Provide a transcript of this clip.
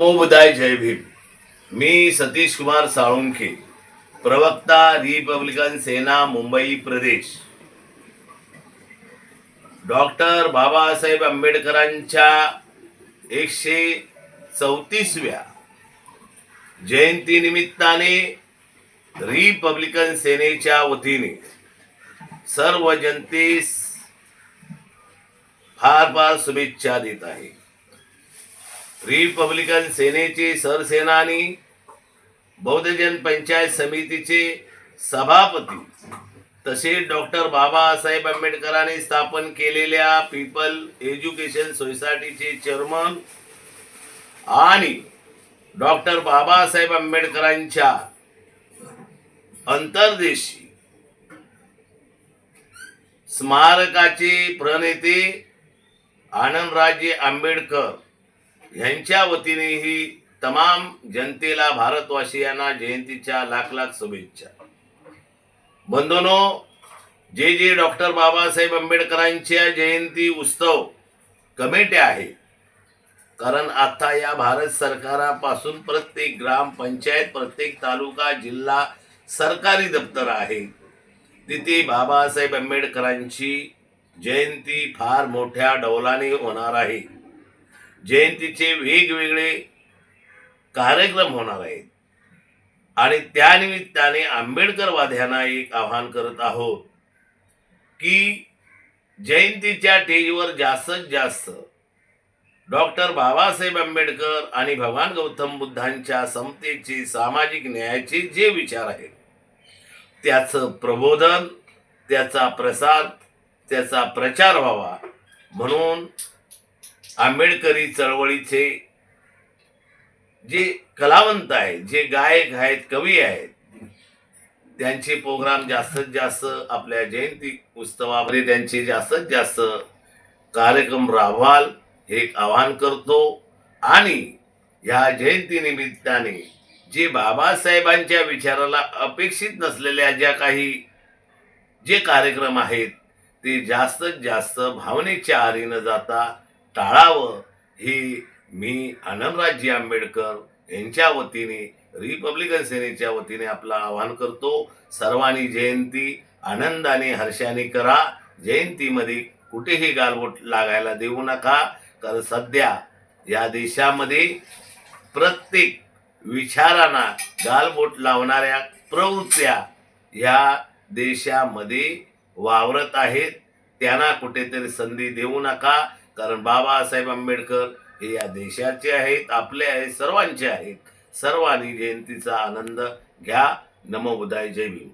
नमोबुदाय जय भीम. मी सतीश कुमार साळुंखे प्रवक्ता रिपब्लिकन सेना मुंबई प्रदेश. डॉक्टर बाबासाहेब आंबेडकरांच्या एकशे चौतीसव्या जयंतीनिमित्ताने रिपब्लिकन सेनेच्या वतीने सर्व जनतेस फार फार शुभेच्छा देत आहे. रिपब्लिकन सेनेचे सरसेनानी बौद्धजन पंचायत समितीचे सभापती तसेच डॉक्टर बाबासाहेब आंबेडकरांनी स्थापन केलेल्या पीपल एज्युकेशन सोसायटीचे चेअरमन आणि डॉक्टर बाबासाहेब आंबेडकरांच्या अंतर्देशी स्मारकाचे प्रणेते आनंदराजे आंबेडकर. यांच्या वतीनेही तमाम जनतेला भारतवासियांना जयंतीच्या लाख लाख शुभेच्छा. बंधनो जे जे डॉक्टर बाबासाहेब आंबेडकरांच्या जयंती उत्सव कमिट्या आहे कारण आता या भारत सरकारापासून प्रत्येक ग्रामपंचायत प्रत्येक तालुका जिल्हा सरकारी दप्तर आहे. तिथे बाबासाहेब आंबेडकरांची जयंती फार मोठ्या डौलाने होणार आहे. जयंतीचे वेगवेगळे कार्यक्रम होणार आहेत. आणि त्यानिमित्ताने आंबेडकरवाद्यांना एक आव्हान करत आहोत की जयंतीच्या टेजवर जास्तीत जास्त डॉक्टर बाबासाहेब आंबेडकर आणि भगवान गौतम बुद्धांच्या समतेचे सामाजिक न्यायाचे जे विचार आहेत त्याचं प्रबोधन त्याचा प्रसार त्याचा प्रचार व्हावा म्हणून आंबेडकरी चळवळीचे जे कलावंत आहेत जे गायक आहेत कवी आहेत त्यांचे प्रोग्राम जास्तीत जास्त आपल्या जयंती उत्सवामध्ये त्यांचे जास्तीत जास्त कार्यक्रम राबवाल हे एक आवाहन करतो. आणि ह्या जयंती निमित्ताने जे बाबासाहेबांच्या विचाराला अपेक्षित नसलेल्या ज्या काही जे कार्यक्रम आहेत ते जास्तीत जास्त भावनेच्या आरीनं जाता. टाळावं हे मी आनंदराजी आंबेडकर यांच्या वतीने रिपब्लिकन सेनेच्या वतीने आपलं आवाहन करतो. सर्वांनी जयंती आनंदाने हर्षाने करा. जयंतीमध्ये कुठेही गालबोट लागायला देऊ नका. कारण सध्या या देशामध्ये प्रत्येक विचारांना गालबोट लावणाऱ्या प्रवृत्त्या या देशामध्ये वावरत आहेत. त्यांना कुठेतरी संधी देऊ नका. कारण बाबासाहेब आंबेडकर हे या देशाचे आहेत आपले आहेत सर्वांचे आहेत. सर्वांनी जयंतीचा आनंद घ्या. नमो बुद्धाय जय भीम.